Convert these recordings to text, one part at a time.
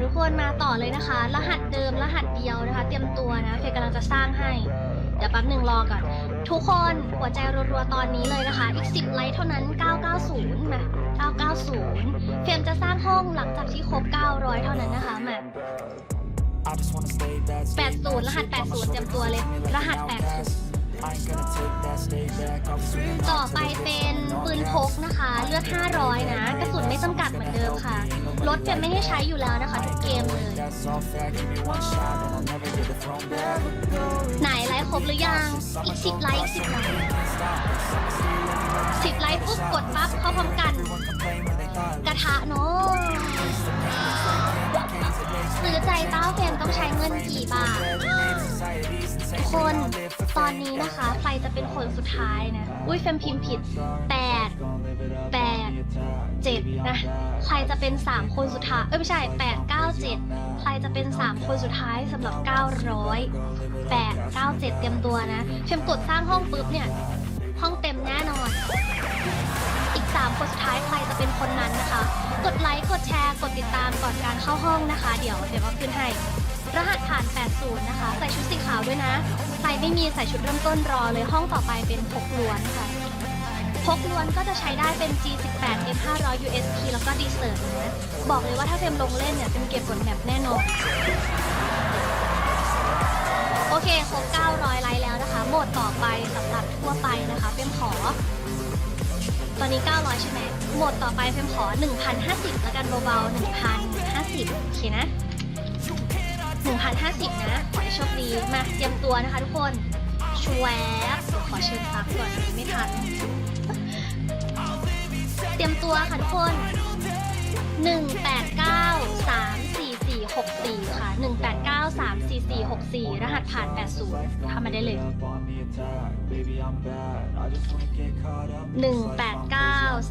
ทุกคนมาต่อเลยนะคะ รหัสเดิมรหัสเดียวนะคะ เตรียมตัวนะเฟยกำลังจะสร้างให้ เดี๋ยวแป๊บหนึ่งรอก่อน ทุกคนหัวใจรัวๆตอนนี้เลยนะคะ อีก 10 ไลค์เท่านั้น 990มา990 เฟรมจะสร้างห้องหลังจากที่ครบ 900 เท่านั้นนะคะมา80 รหัส 80 เตรียมตัวเลย รหัส 80 ต่อไปเป็นปืนพกนะคะ เลือด 500 นะ กระสุนไม่จำกัดเหมือนเดิมค่ะ รถเฟรมไม่ให้ใช้อยู่แล้วนะคะทุกเกมเลยไหนไลค์ครบหรือยังอีก10ไลค์อีก10ไลค์10ไลค์ปุ๊บกดปั๊บเข้าพร้อมกัน กระทะเนาะซื้อใจเต้าเฟรมต้องใช้เงินกี่บาททุกคน ตอนนี้นะคะใครจะเป็นคนสุดท้ายนะ อุ้ยเฟมพิมพ์ผิด8 8 7นะ ใครจะเป็น3คนสุดท้าย เอ้ยไม่ใช่8 9 7ใครจะเป็น3คนสุดท้ายสำหรับ900 8 9 7เตรียมตัวนะเฟมกดสร้างห้องปุ๊บเนี่ย ห้องเต็มแน่นอน อีก3คนสุดท้ายใครจะเป็นคนนั้นนะคะ กดไลค์ กดแชร์ กดติดตามก่อนการเข้าห้องนะคะ เดี๋ยวเดี๋ยวเอาขึ้นให้ รหัสผ่าน 80 นะคะ ใส่ชุดสีขาวด้วยนะ ใครไม่มีใส่ชุดเริ่มต้นรอเลยห้องต่อไปเป็นพกล้วนค่ะพกล้วนก็จะใช้ได้เป็น G18 M500 USP แล้วก็ดีเซอร์นะบอกเลยว่าถ้าเฟรมลงเล่นเนี่ยเฟรมเก็บบนแบบแน่นอน โอเคครบ900ไลค์แล้วนะคะ โหมดต่อไปสำหรับทั่วไปนะคะเฟรมขอ ตอนนี้ 900 ใช่ไหมโหมดต่อไปเฟรมขอ 1,050 แล้วกันเบาๆ 1,050 โอเคนะ 1,050 นะ ขอให้โชคดี มาเตรียมตัวนะคะทุกคนชวบขอเชิญพักก่อนไม่ทัน เตรียมตัวค่ะทุกคน 1 8 9 3 4 34464 รหัสผ่าน 80ทำมาได้เลย 189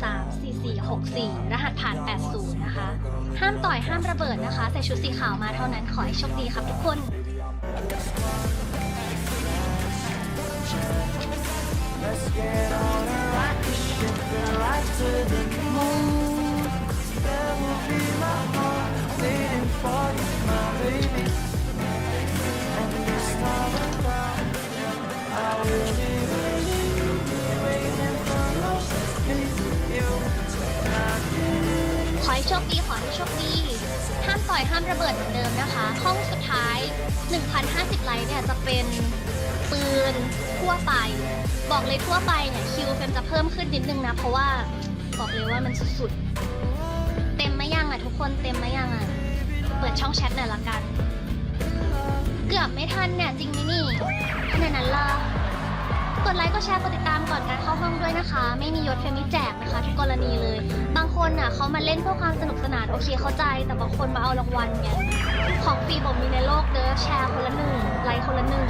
34464รหัสผ่าน 80 นะคะ ห้ามต่อยห้ามระเบิดนะคะ ใส่ชุดสีขาวมาเท่านั้นขอให้โชคดีครับทุกคน ชคดี ห้ามต่อยห้ามระเบิดเหมือนเดิมนะคะ ห้องสุดท้าย 1,050 ไลค์เนี่ยจะเป็นปืนทั่วไป บอกเลยทั่วไปเนี่ยคิวเฟมจะเพิ่มขึ้นนิดนึงนะ เพราะว่าบอกเลยว่ามันสุดๆ เต็มไหมยังอะทุกคนเต็มไหมยังอะ เปิดช่องแชทหน่อยละกัน เกือบไม่ทันเนี่ยจริงไหมนี่ขนาดนั้นละ กดไลค์กดแชร์กดติดตามก่อนการเข้าห้องด้วยนะคะ ไม่มียศเฟมิแจกนะคะทุกกรณีเลย บางคนน่ะเขามาเล่นเพื่อความสนุกสนานโอเคเข้าใจ แต่บางคนมาเอารางวัลไงของฟรีบอกมีในโลกเด้อแชร์คนละหนึ่งไลค์คนละหนึ่ง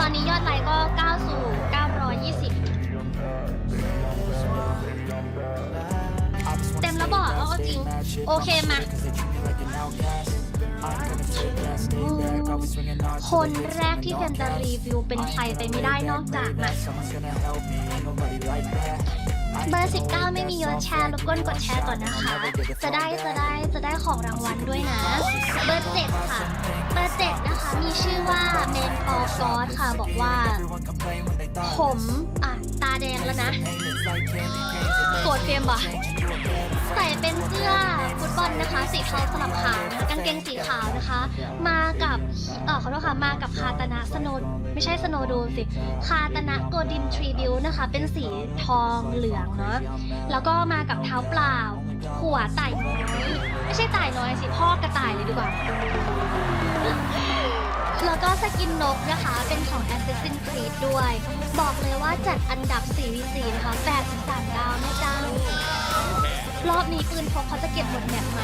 ตอนนี้ยอดไลค์ก็9สู่920 เต็มแล้วบอกเอาจริง โอเคมา คนแรกที่เฟมจะรีวิวเป็นใครไปไม่ได้นอกจากมาเบอร์ 19 ไม่มียอดแชร์รบกวนกดแชร์ก่อนนะคะ จะได้จะได้จะได้ของรางวัลด้วยนะ เบอร์ 7 ค่ะ เบอร์ 7 นะคะ มีชื่อว่าเมนออฟกอดค่ะ บอกว่า ผมอะ แดงแล้วนะโกรธเฟรมบ่ะใส่เป็นเสื้อฟุตบอลนะคะ สีเทาสลับขาวนะคะกางเกงสีขาวนะคะ มากับเออขอโทษค่ะมากับคาตนะสโนไม่ใช่สโนดูสิคาตนะโกดิมทรีบิวนะคะ เป็นสีทองเหลืองเนาะแล้วก็มากับเท้าเปล่า หัวไต่น้อย ไม่ใช่ไต่น้อยสิพ่อกระต่ายเลยดีกว่า แล้วก็สกินนกนะคะ เป็นของ Assassin's Creed ด้วย บอกเลยว่าจัดอันดับ 4v4 นะคะ83ดาวนะจ๊ะรอบนี้ปืนพกเขาจะเก็บหมดแมปไหม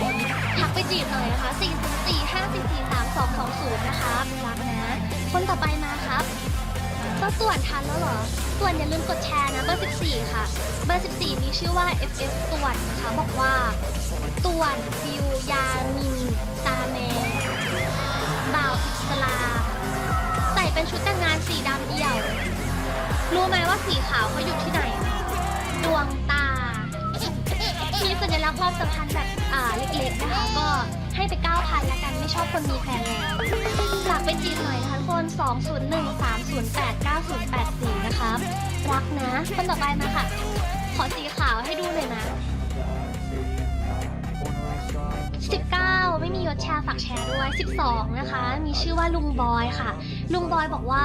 ทักไปจีบหน่อยนะคะ4 0 4 5 4 4 3 2 2 0นะคะรักนะ คนต่อไปมาครับก็ส่วนทันแล้วเหรอ ส่วนอย่าลืมกดแชร์นะเบอร์ 14 ค่ะ เบอร์ 14 มีชื่อว่า FF ส่วนนะคะบอกว่าส่วนฟิวยามิน เป็นชุดแต่งงานสีดำเอี่ยว รู้ไหมว่าสีขาวเขาอยู่ที่ไหน ดวงตามีมีสัญลักษณ์ความสัมพันธ์แบบอ่าเล็กๆนะคะก็ให้ไป 9,000ละกันไม่ชอบคนมีแฟนแล้วฝากไปจีบหน่อยนะคะทุกคน 201 308 9084 นะคะรักนะคนต่อไปมาค่ะ ขอสีขาวให้ดูหน่อยนะ 19 ไม่มียศแชร์ฝากแชร์ด้วย 12 นะคะ มีชื่อว่าลุงบอยค่ะ ลุงบอยบอกว่า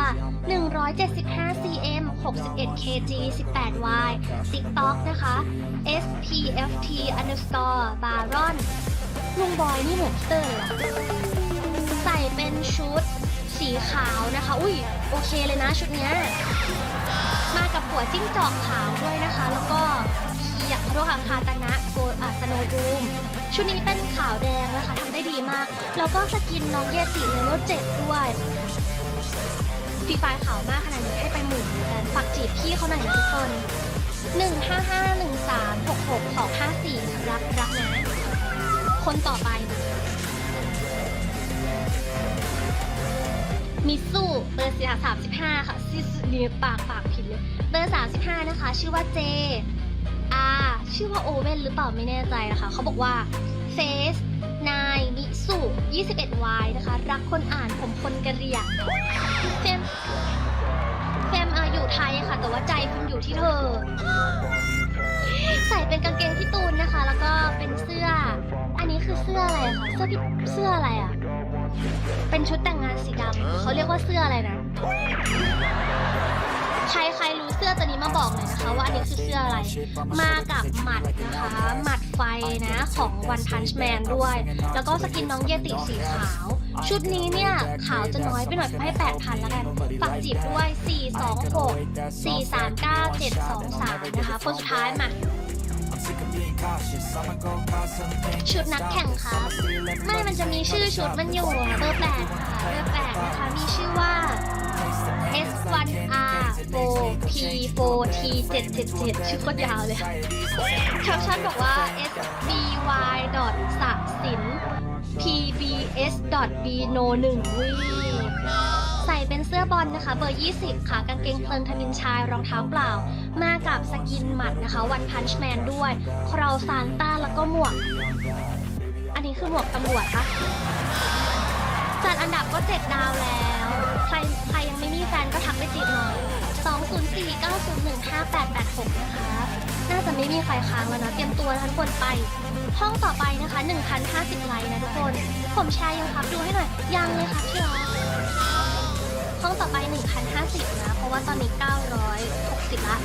175 cm 61 kg 18 y TikTok นะคะ SPFT underscore baron ลุงบอยนี่เหมือนพี่เตอร์เลยอใส่เป็นชุดสีขาวนะคะ อุ้ยโอเคเลยนะชุดเนี้ยมากับหัวจิ้งจอกขาวด้วยนะคะ แล้วก็คียโทษค่ะคาตานะโกอาสโนบูมชุดนี้เป็นขาวแดงนะคะทำได้ดีมาก แล้วก็สกินน้องเยติเลเวลเจ็ดด้วย ฟีฟล์ขาวมากขนาดนี้ให้ไปหมื่นเหมือนกันฝากจีบพี่เขาหน่อยนะทุกคน 1 5 5 1 3 6 6 2 5 4 รักรักนะ คนต่อไป มิสูเบอร์สี่สามสิบห้าค่ะซิสเนียปากปากผิดเลยเบอร์สามสิบห้านะคะ ชื่อว่าเจอาชื่อว่าโอเว่นหรือเปล่าไม่แน่ใจนะคะ เขาบอกว่าเฟสนายมิ สุ21 y นะคะ รักคนอ่านผมคนกระเหรี่ยงเฟมเฟมอออยู่ไทยค่ะ แต่ว่าใจคุณอยู่ที่เธอ ใส่เป็นกางเกงที่ตูนนะคะ แล้วก็เป็นเสื้อ อันนี้คือเสื้ออะไรคะเสื้อพี่เสื้ออะไรอะเป็นชุดแต่งงานสีดำเขาเรียกว่าเสื้ออะไรนะ ใครใครรู้ เสื้อตัวนี้มาบอกหน่อยนะคะ ว่าอันนี้คือเสื้ออะไร มากับหมัดนะคะ หมัดไฟนะของ One Punch Man ด้วย แล้วก็สกินน้องเยติสีขาว ชุดนี้เนี่ย ขาวจะน้อยไปหน่อยให้ 8,000แล้วกันฝากจีบด้วย 426 439 723 นะคะ คนสุดท้ายมาชุดนักแข่งครับ ไม่มันจะมีชื่อชุดมันอยู่เบอร์แปดค่ะเบอร์แปดนะคะ มีชื่อว่า S1R 4 P 4 T 777ชื่อโคตรยาวเลยแคปชั่นบอกว่า SBY สักสิน PBS B no 1วิใส่เป็นเสื้อบอลนะคะ เบอร์ 20 ค่ะ กางเกงเพลิงธนินชายรองเท้าเปล่า มากับสกินหมัดนะคะ วันพันช์แมนด้วย คราวซานต้าแล้วก็หมวก อันนี้คือหมวกตำรวจปะจัดอันดับก็7ดาวแล้ว รใครยังไม่มีแฟนก็ทักไปจีบหน่อย204-901-5886 นะคะ น่าจะไม่มีใครค้างแล้วนะ เตรียมตัวทั้งคนไป ห้องต่อไปนะคะ 1,050 ไลน์นะทุกคน ผมแชายยังครับดูให้หน่อย ยังเลยครับพี่รอห้องต่อไป 1,050 นะ เพราะว่าตอนนี้ 960 ละ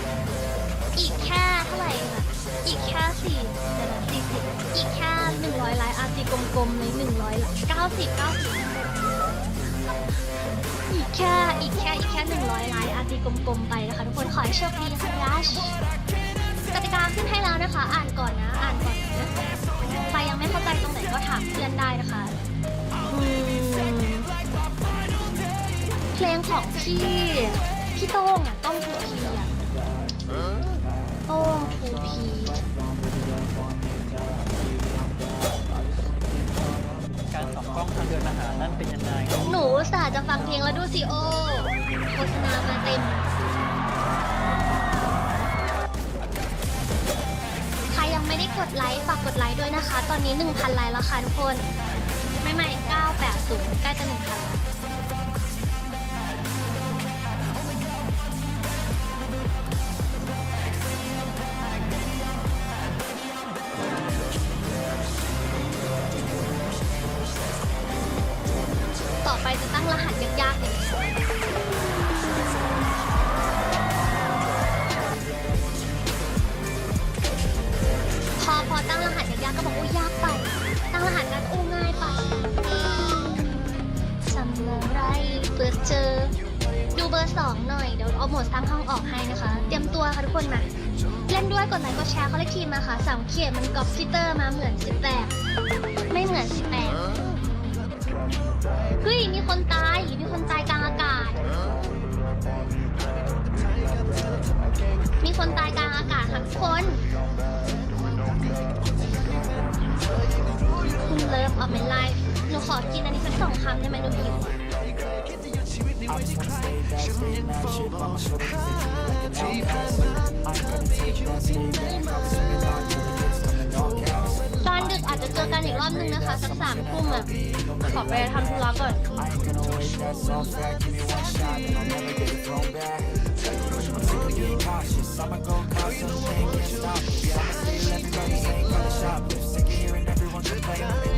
อีกแค่เท่าไหร่นะอีกแค่สี่นะสี่สิบอีกแค่ 100 ไลน์อาร์ตีกลมๆเลย100 90 90 แค่อีกแค่อีกแค่หนึ่งร้อยไลค์อาร์ตีกลมๆไปนะคะทุกคนขอให้โชคดีค่ะยัชกติกาขึ้นให้แล้วนะคะ อ่านก่อนนะ อ่านก่อนนะใครยังไม่เข้าใจตรงไหนก็ถามเพื่อนได้นะคะอืมเพลงของพี่พี่โต้งอะต้องทูพีอะโต้งทูพี การส่องกล้องทางเดินอาหารนั่นเป็นยังไงหนูอุตสาห์จะฟังเพลงแล้วดูสิโอโฆษณามาเต็ม ใครยังไม่ได้กดไลค์ฝากกดไลค์ด้วยนะคะ ตอนนี้ 1,000 ไลค์แล้วค่ะทุกคน ไม่ไม่980ใกล้จะ1,000แล้ว ทุกคนมาเล่นด้วยกดไลค์กดแชร์เขาเลขทีมมาค่ะสามเขียนมันก๊อปฟิเตอร์มาเหมือนสิบแปดไม่เหมือนสิบแปดเฮ้ยมีคนตายมีคนตายกลางอากาศ มีคนตายกลางอากาศค่ะทุกคนคุณเลิฟออฟ my life หนูขอกินอันนี้สักสองคำได้ไหมหนูหิว ตอนดึกอาจจะเจอกันอีกรอบนึงนะคะ สักสามทุ่มอะ ขอไปทำธุระก่อนร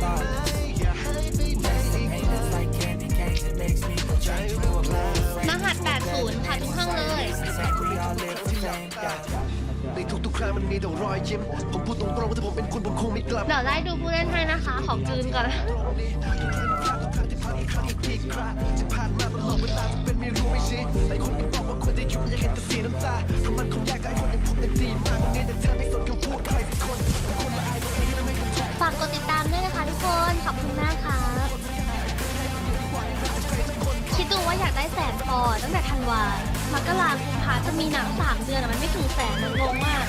ในทุกๆครั้งมันมีแต่รอยยิ้ม ผมพูดตรงๆว่าถ้าผมเป็นคุณผมคงไม่กลับ เดี๋ยวไล่ดูผู้เล่นให้นะคะ ขอกลืนก่อนที่ผ่านมาตลอดเวลาเป็นไม่รู้ไม่ชี้หลายคนยังบอกว่าควรจะหยุดอยาเห็นแต่สีน้ำตาเพราะมันคงยกกับคนอย่างผมเป็นดีมากวันนี้แต่เธอไม่สนคำพูดใครสักคนคนละอายตัวเองและไม่เข้าใจฝากกดติดตามด้วยนะคะทุกคน ขอบคุณมากค่ะ คิดดูว่าอยากได้แสนพอตั้งแต่ธันวา มกราคมพาจะมีหนังสามเดือนอะมันไม่ถึงแสนมันงงมาก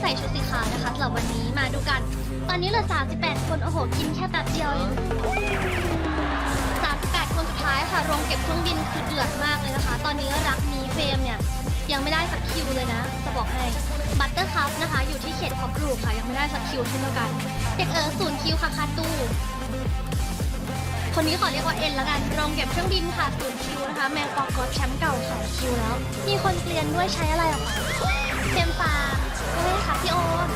ให้ใส่ชุดสีขาวนะคะสำหรับวันนี้มาดูกัน ตอนนี้เหลือ 38 คน โอ้โห กินแค่แป๊บเดียวเอง38 คนสุดท้ายค่ะ โรงเก็บเครื่องบินคือเดือดมากเลยนะคะ ตอนนี้รักมีเฟรมเนี่ย ยังไม่ได้สักคิวเลยนะ จะบอกให้ บัตเตอร์คัพนะคะ อยู่ที่เขตคอบรูค่ะ ยังไม่ได้สักคิวเช่นเดียวกัน เด็กเออศูนย์คิวค่ะคาตู้คนนี้ขอเรียกว่าเอ็นแล้วกันโรงเก็บเครื่องบินค่ะศูนย์คิวนะคะ แมงปอกอดแชมป์เก่าสองคิวแล้ว มีคนเกลียนด้วยใช้อะไรเหรอคะเทมฟา ร์มไม่ได้ค่ะพี่โอม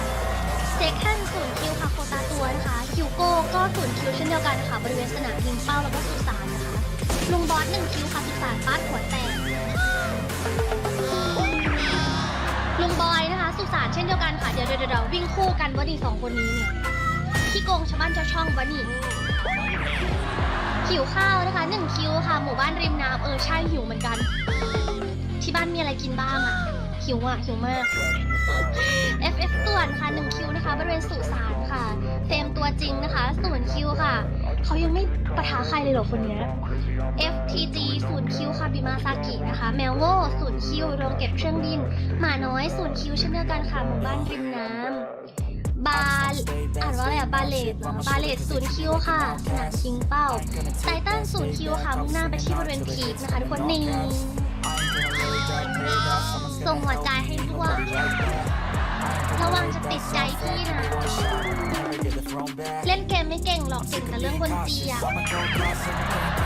เซ็กทันศูนย์คิวค่ะโคตาตัวนะคะคิวโก้ก็ศูนย์คิวเช่นเดียวกันค่ะบริเวณสนามยิงเป้าแล้วก็สุสานนะคะลุงบอสหนึ่งคิวค่ะสุสานป้าดหัวแตกลุงบอยนะคะ สุสานเช่นเดียวกันค่ะเดี๋ยวเดี๋ยวเดี๋ยววิ่งคู่กันวะนี่สองคนนี้เนี่ยขี้โกงชาวบ้านชาวช่องวะนี่หิวข้าวนะคะหนึ่งคิวค่ะหมู่บ้านริมน้ำเออใช่หิวเหมือนกัน ที่บ้านมีอะไรกินบ้างอะ หิวอะหิวมาก FF ส่วนค่ะ1คิวนะคะบริเวณสุสานค่ะ เฟมตัวจริงนะคะศูนย์คิวค่ะเขายังไม่ปะทะใครเลยเหรอคนเนี้ย FTG ศูนย์คิวค่ะบิมาซากินะคะแมวโง่ศูนย์คิวโรงเก็บเครื่องบินหมาน้อยศูนย์คิวเช่นเดียวกันค่ะหมู่บ้านริมน้ำบาลอ่านว่าอะไรอะบาเลตเหรอบาเลตศูนย์คิวค่ะสนามชิงเป้าไททันศูนย์คิวค่ะมุ่งหน้าไปที่บริเวณพีคนะคะทุกคนนี่ ส่งหัวใจให้ด้วย ระวังจะติดใจพี่นะ เล่นเกมไม่เก่งหรอกเก่งแต่เรื่องบนเตียง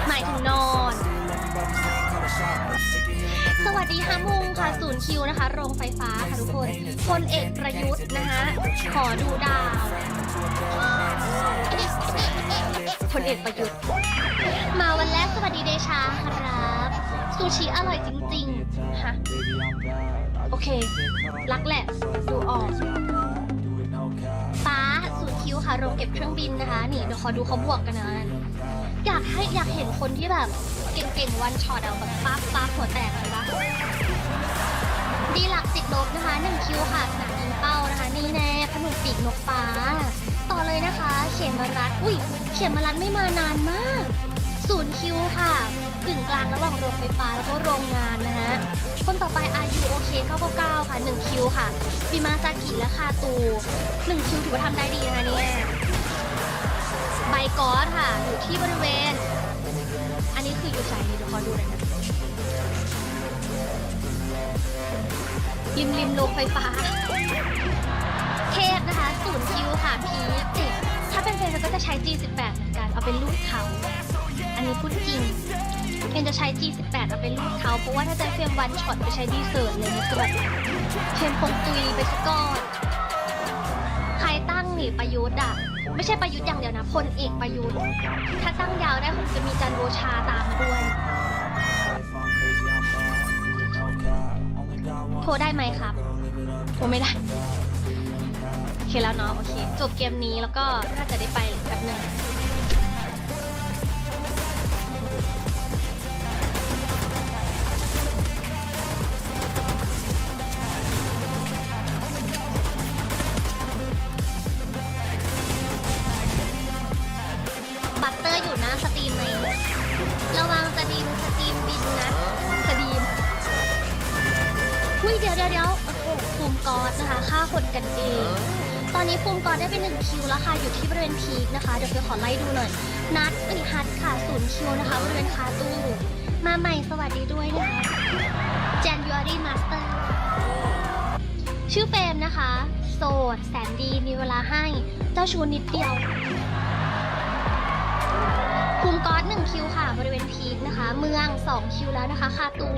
หมายถึงนอน สวัสดีค่ะมุงค่ะศูนย์คิวนะคะ โรงไฟฟ้าค่ะทุกคนพลเอกประยุทธ์นะคะขอดูดาวพลเอกประยุทธ์ มาวันแรกสวัสดีเดชาครับ ซูชิอร่อยจริงๆฮะโอเค รักแหละ ดูออกฟ้าสูตรคิวค่ะโรงเก็บเครื่องบินนะคะ นี่เดี๋ยวขอดูเขาบวกกันนะอยากให้อยากเห็นคนที่แบบ เก่งๆวันช็อตเอาแบบปั๊บปั๊บหัวแตกเลยปะดีหลักติดลบนะคะหนึ่งคิวค่ะสนามยิงเป้านะคะ นี่แน่ผนุปีกนกฟ้า ต่อเลยนะคะ เขมรัดอุ้ยเขมรัดไม่มานานมาก ไฟฟ้าแล้วก็โรงงานนะฮะ คนต่อไปอายุโอเค999ค่ะ 1 คิวค่ะบิมาซากิและคาตู 1 คิวถือว่าทำได้ดีนะคะเนี่ยใบกอสค่ะอยู่ที่บริเวณ อันนี้คืออยู่ใส่นี่เดี๋ยวขอดูหน่อยนะริมริมโรงไฟฟ้าเทพนะคะศูนย์คิวค่ะพีเอ๊ะถ้าเป็นเฟรนก็จะใช้ G18 เหมือนกัน เอาเป็นลูกเขา อันนี้พูดจริง เฟรนจะใช้ G18 เอาเป็นลูกเขาเพราะว่าถ้าจะเฟรมวันช็อตไปใช้ดีเซิร์ตเลยเนี่ยคือแบบเฟรมคงตุยไปสกก่อนใครตั้งหนีประยุทธ์อะ ไม่ใช่ประยุทธ์อย่างเดียวนะพลเอกประยุทธ์ ถ้าตั้งยาวได้คงจะมีจันทร์โอชาตามด้วยพทรได้ไหมครับโทรไม่ได้โอเคแล้วเนาะโอเค จบเกมนี้แล้วก็น่าจะได้ไปแป๊บหนึง คะฆ่าคนกันเอง ตอนนี้ภูมิกอดได้เป็นหนึ่งคิวแล้วค่ะ อยู่ที่บริเวณพีคนะคะ เดี๋ยวไปขอไล่ดูหน่อย นัดเอ้ยฮัทค่ะศูนย์คิวนะคะบริเวณคาตู้ มาใหม่สวัสดีด้วยนะคะแจนยูอารีมาสเตอร์ชื่อเฟรมนะคะ โสด แสนดีมีเวลาให้ เจ้าชู้นิดเดียวภูมิก๊อตหนึ่งคิวค่ะ บริเวณพีคนะคะ เมือง2คิวแล้วนะคะคาตู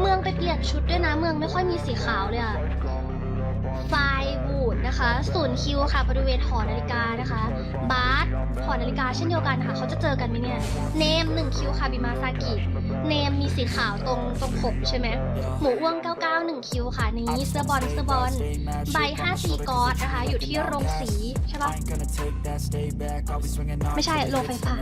เมืองไปเปลี่ยนชุดด้วยนะ เมืองไม่ค่อยมีสีขาวเลยอะ ไฟวูดนะคะศูนย์คิวค่ะบริเวณหอนาฬิกานะคะบาร์หอนาฬิกาเช่นเดียวกันค่ะเขาจะเจอกันไหมเนี่ยเนมหนึ่งคิวค่ะบิมาซากิเนมมีสีขาวตรงตรงผมใช่ไหมหมูอ้วง 99 1 คิวค่ะนี้เสื้อบอลเสื้อบอลใบ5ซีกอดนะคะ อยู่ที่โรงสีใช่ปะไม่ใช่โรงไฟฟ้า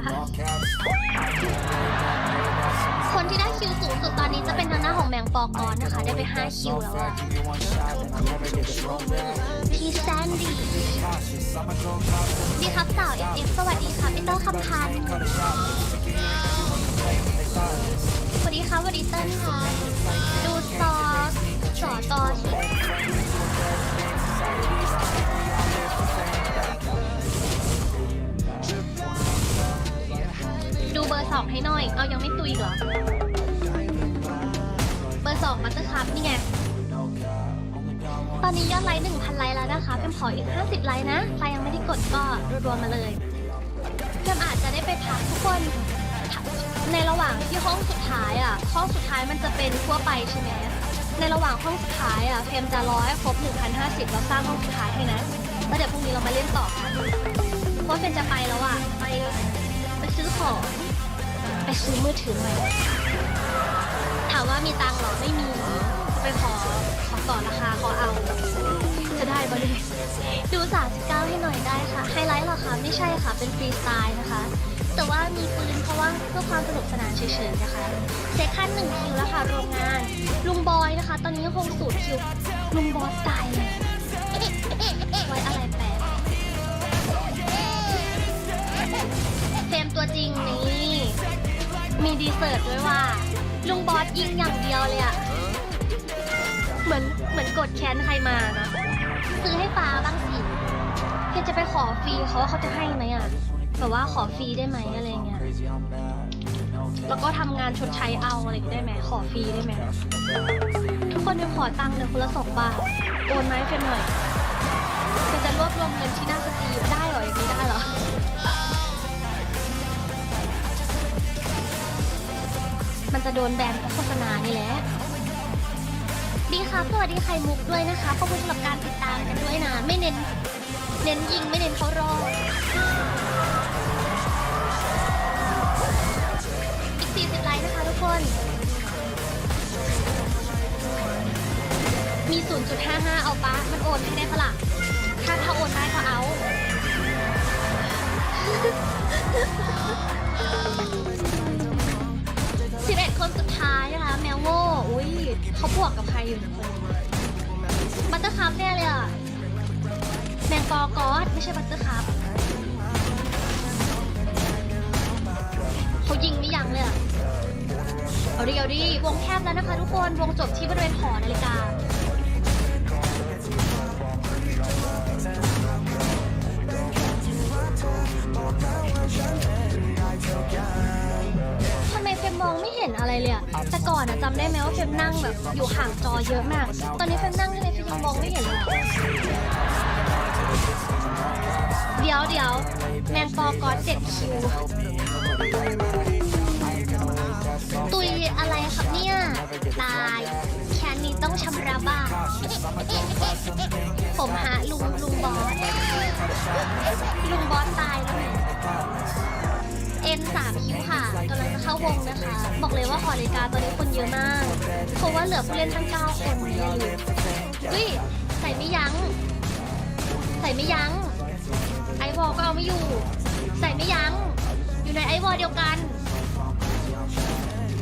คนที่ได้คิวสูงสุดตอนนี้จะเป็นทางหน้าของแมงปอกอนนะคะ ได้ไป 5 คิวแล้วอะ พี่แซนดี้ดีครับสาวเอฟเอฟสวัสดีค่ะพี่เต้าคำพันสวัสดีค่ะสวัสดีเติ้ลค่ะดูซอสสอตอทีดูเบอร์สองให้หน่อย เอายังไม่ตุยอีกเหรอ เบอร์สองมัตเตอร์คัพนี่ไง อนนี้ยอดไลค์1,000 ไลค์แล้วนะคะเพิ่มขออีก 50 ไลค์นะ ใครยังไม่ได้กดก็รวมๆมาเลยเพิ่มอาจจะได้ไปพักทุกคน ในระหว่างที่ห้องสุดท้ายอะ ห้องสุดท้ายมันจะเป็นทั่วไปใช่ไหมในระหว่างห้องสุดท้ายอะเฟมจะรอให้ครบ1,050แล้วสร้างห้องสุดท้ายให้นะแล้วเดี๋ยวพรุ่งนี้เรามาเล่นต่อกันเพราะเฟมจะไปแล้วอะไปไปซื้อของไปซื้อมือถือใหม่ถามว่ามีตังค์หรอไม่มี ขอขอต่อราคาขอเอา จะได้บริดู 39 ให้หน่อยได้ค่ะ ไฮไลท์เหรอคะไม่ใช่ค่ะ เป็นฟรีสไตล์นะคะ แต่ว่ามีปืนเพราะว่าเพื่อความสนุกสนานเฉยๆนะคะเซคันหนึ่งคิวแล้วค่ะโรงงาน ลุงบอยนะคะ ตอนนี้คงสูตรคิว ลุงบอสตายเลยไว้อะไรแปลกเฟมตัวจริงนี่มีดีเซิร์ตด้วยว่า ลุงบอสยิงอย่างเดียวเลยอะ เหมือนเหมือนกดแค้นใครมานะ ซื้อให้ฟ้าบ้างสิเพียจะไปขอฟรีเขาว่าเขาจะให้ไหมอะแบบว่าขอฟรีได้ไหมอะไรเงี้ย แล้วก็ทำงานชดใช้เอาอะไรอย่างงี้ได้ไหมขอฟรีได้ไหมทุกคนยังขอตังค์เลยคนละสองบาทโอนมาให้เฟนหน่อยเฟนจะรวบรวมเงินที่หน้าสตรีมได้เหรออย่างนี้ได้เหรอ มันจะโดนแบนเพราะโฆษณานี่แหละ ครับสวัสดีไข่มุกด้วยนะคะขอบคุณสำหรับการติดตามกันด้วยนะ ไม่เน้น เน้นยิงไม่เน้นเขารอดอีก 40 ไลค์นะคะทุกคน มี 0.55 เอาปะมันโอนให้ได้ปะล่ะถ้าถ้าโอนได้ก็เอา เขาบวกกับใครอยู่คนบัตเตอร์คัพเนี่ยเลยอะแมงปอกอสไม่ใช่บัตเตอร์คัพเขายิงไม่ยั้งเลยอะเอาดิเอาดิวงแคบแล้วนะคะทุกคนวงจบที่บริเวณหอนาฬิกาทำไมเฟมมองไม่เห็นอะไรเลยอะ แต่ก่อนอะจำได้ไหมว่าเฟมนั่งแบบอยู่ห่างจอเยอะมาก ตอนนี้เฟมนั่งทำไมเฟมยังมองไม่เห็นเลยเดี๋ยวเดี๋ยวแมงปอกอดเจ็ดคิว ตุยอะไรครับเนี่ย ตายแค่นี้ต้องชำระบ้าง ผมหาลุงลุงบอส ลุงบอสตายแล้วเนี่ย เอ็น3คิวค่ะกำลังจะเข้าวงนะคะ บอกเลยว่าหอนาฬิกาตอนนี้คนเยอะมาก เพราะว่าเหลือผู้เล่นตั้ง9คนนะอย่าลืมเฮ้ยใส่ไม่ยั้ง ใส่ไม่ยั้ง ไอวอลก็เอาไม่อยู่ ใส่ไม่ยั้ง อยู่ในไอวอลเดียวกัน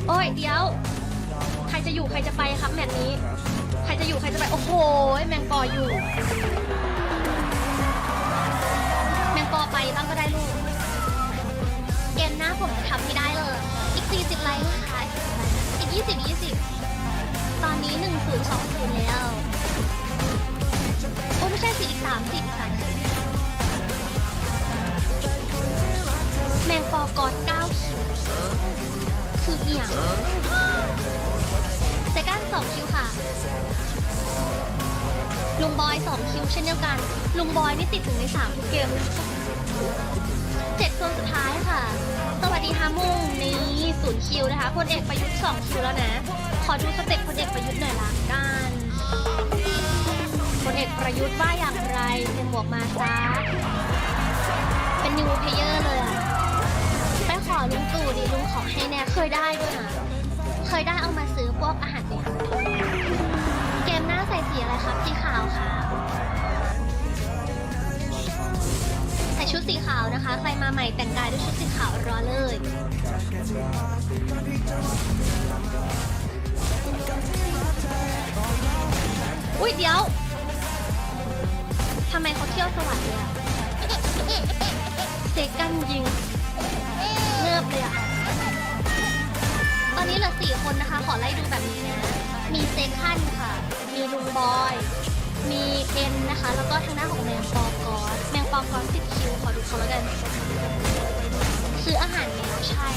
โอ้ยเดี๋ยว ใครจะอยู่ใครจะไปครับแมตช์นี้ ใครจะอยู่ใครจะไป โอ้โห แมงปออยู่ แมงปอไปบ้างก็ได้ลูก หน้าผมจะทำให้ได้เลย อีก 40 ไลค์นะคะ อีก 20 20 ตอนนี้ 1 0 2 0 แล้ว โอ้ไม่ใช่สิอีก 30 ค่ะ แมงปอกอด9คิวคือเอียงเซกัน2คิวค่ะ ลุงบอย 2 คิวเช่นเดียวกัน ลุงบอยนี่ติดถึงใน3ทุกเกมเลยเจ็ดคนสุดท้ายค่ะ สวัสดีฮามุงนี่ศูนย์คิวนะคะพลเอกประยุทธ์2คิวแล้วนะ ขอดูสเต็ปพลเอกประยุทธ์หน่อยละกันพลเอกประยุทธ์ว่าอย่างไรเป็นหมวกมาซะเป็นนิวเพเยอร์เลยอะไปขอลุงตู่ดิลุงขอให้แน่เคยได้ด้วยนะเคยได้เอามาซื้อพวกอาหารในครัวเกมหน้าใส่สีอะไรครับสีขาวค่ะใส่ชุดสีขาวนะคะ ใครมาใหม่แต่งกายด้วยชุดสี อเลยอุ้ยเดี๋ยวทำไมเขาเที่ยวสวัสดิ์เลยอะเซกันยิงเงือบเลยอะตอนนี้เหลือสี่คนนะคะ ขอไล่ดูแบบนี้นะ มีเซคันค่ะ มีลุงบอย มีเอ็นนะคะ แล้วก็ทางหน้าของแมงปอกอสแมงปอกอสติดคิว ขอดูเขาแล้วกัน ออาหารแมวใช่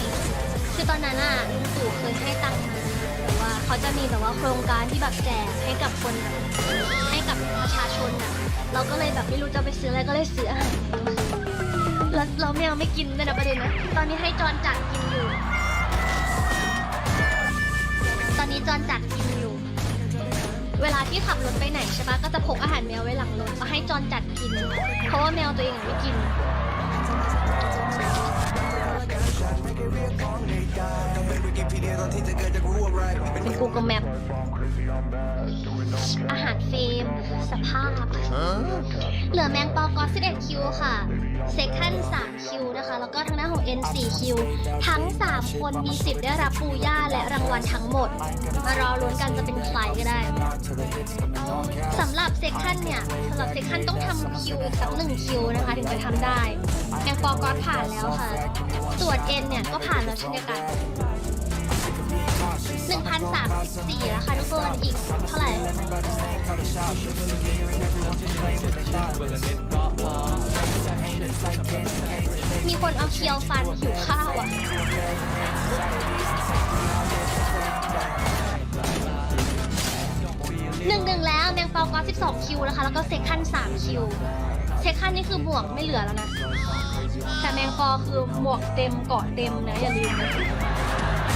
คือตอนนั้นอะลุงตู่เคยให้ตังค์มาแต่ว่าเขาจะมีแบบว่าโครงการที่แบบแจกให้กับคนแบบให้กับประชาชนอะ เราก็เลยแบบไม่รู้จะไปซื้ออะไรก็เลยซื้ออาหารแมวแล้วเราแมวไม่กินด้วยนะประเด็นนะ ตอนนี้ให้จอนจัดกินอยู่ ตอนนี้จอนจัดกินอยู่ เวลาที่ขับรถไปไหนใช่ปะก็จะพกอาหารแมวไว้หลังรถมาให้จอนจัดกิน เพราะว่าแมวตัวเองอะไม่กิน เป็น Google Map อาหารเฟรมสภาพ เหลือแมงปอกอ11คิวค่ะ เซคัน3คิวนะคะ แล้วก็ทางหน้าของ N 4คิวทั้ง 3 คนมีสิทธิ์ได้รับปูย่าและรางวัลทั้งหมด มารอลุ้นกันจะเป็นใครก็ได้สำหรับเซคันเนี่ยสำหรับเซคันต้องทำคิวอีกสักหนึ่งคิวนะคะถึงจะทำได้แมงปอกอสผ่านแล้วค่ะ ส่วน N เนี่ยก็ผ่านแล้วเช่นเดียวกัน1,034แล้วค่ะทุกคนอีกเท่าไหร่ มีคนเอาเคียวฟันหิวข้าวอะ หนึ่งหนึ่งแล้วแมงปอก็12คิวนะคะ แล้วก็เซคัน3คิว เซคันนี่คือหมวกไม่เหลือแล้วนะ แต่แมงปอคือหมวกเต็มเกาะเต็มนะอย่าลืมนะ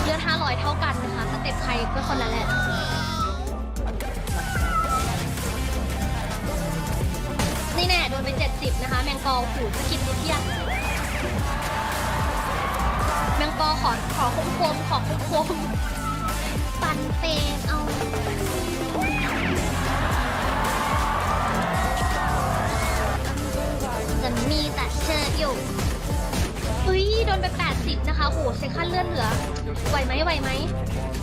เลือด500เท่ากันนะคะสเต็ปใครก็คนนั้นแหละ โดนไป 70 นะคะ แมงปอหูสกินนิดเดียวแมงปอขอขอคมคมขอคมคมปันเฟนเอาจะมีแต่เธออยู่เฮ้ยโดนไป 80 นะคะโอ้โหเซคันเลื่อนเหลือ ไหวไหมไหวไหม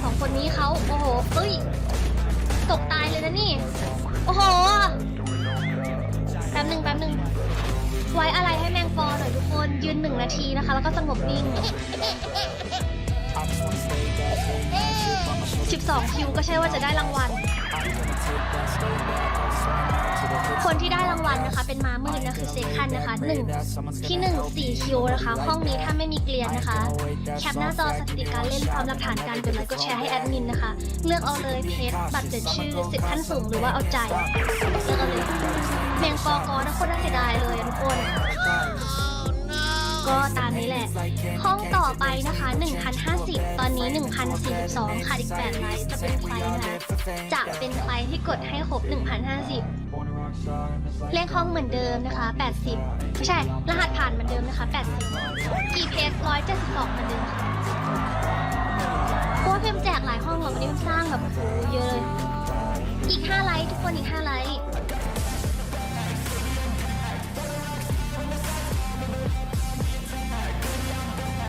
สองคนนี้เขาโอ้โหเฮ้ย ตกตายเลยนะนี่ โอ้โห หนึ่งแป๊บหนึ่งไว้อะไรให้แมงปอหน่อยทุกคนยืนหนึ่งนาทีนะคะ แล้วก็สงบนิ่ง 12 คิวก็ใช่ว่าจะได้รางวัล คนที่ได้รางวัลนะคะ เป็นม้ามืดนะคือเซคันนะคะหนึ่งที่หนึ่งสี่คิวนะคะ ห้องนี้ถ้าไม่มีเกลียนนะคะ แคปหน้าจอสถิติการเล่นพร้อมหลักฐานการกดไลค์กดแชร์ให้แอดมินนะคะ เลือกเอาเลยเพจบัตรเจ็ดชื่อสิทธิ์ขั้นสูงหรือว่าเอาใจ เลือกเอาเลย แมงปอกอนะคนน่าเสียดายเลยอะทุกคน ก็ตามนี้แหละ ห้องต่อไปนะคะ 1,050 ตอนนี้ 1,042ค่ะอีก8ไลค์จะเป็นใครนะคะจะเป็นใครที่กดให้ครบ 1,050 เลขห้องเหมือนเดิมนะคะ 80 ไม่ใช่ รหัสผ่านเหมือนเดิมนะคะ 80 กีเพส172เหมือนเดิมค่ะเพราะว่าเพิ่มแจกหลายห้องแล้ววันนี้เพิ่มสร้างแบบโอ้โหเยอะเลย อีก 5 ไลค์ทุกคนอีก 5 ไลค์